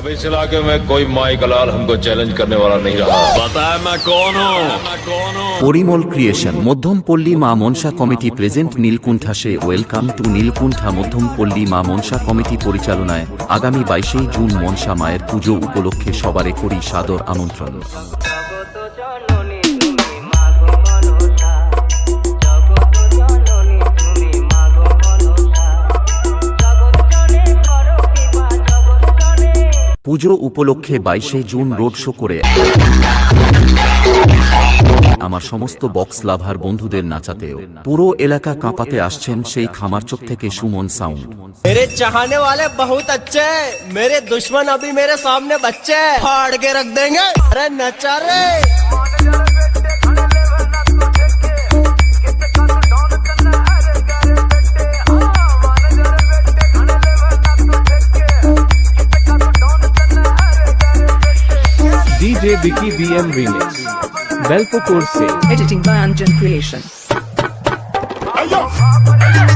अब इस इलाके में कोई माई कलाल हमको चैलेंज करने वाला नहीं रहा बताया मैं कौन हूँ मैं कौन हूँ Parimal creation Madhyampalli Ma Manasa committee present নীলকুণ্ঠাসে welcome to Nilkuntha Madhyampalli Ma Manasa committee পরিচালনায় আগামী বাইশেই জুন মনসা মায়ের পুজো উপলক্ষে সবারে করি সাদর আমন্ত্রণ পুজো উপলক্ষে বাইশে জুন রোড শো করে আমার সমস্ত বক্স লাভার বন্ধুদের নাচাতেও পুরো এলাকা কাঁপাতে আসছেন সেই খামারচোক থেকে সুমন সাউন্ড मेरे चाहने वाले बहुत अच्छे हैं मेरे दुश्मन अभी मेरे सामने बच्चे हैं फाड़ के रख देंगे अरे नचा रे DJ Vicky BM Remix. Belpopur se. Editing by Anjan Creation. Hey yo!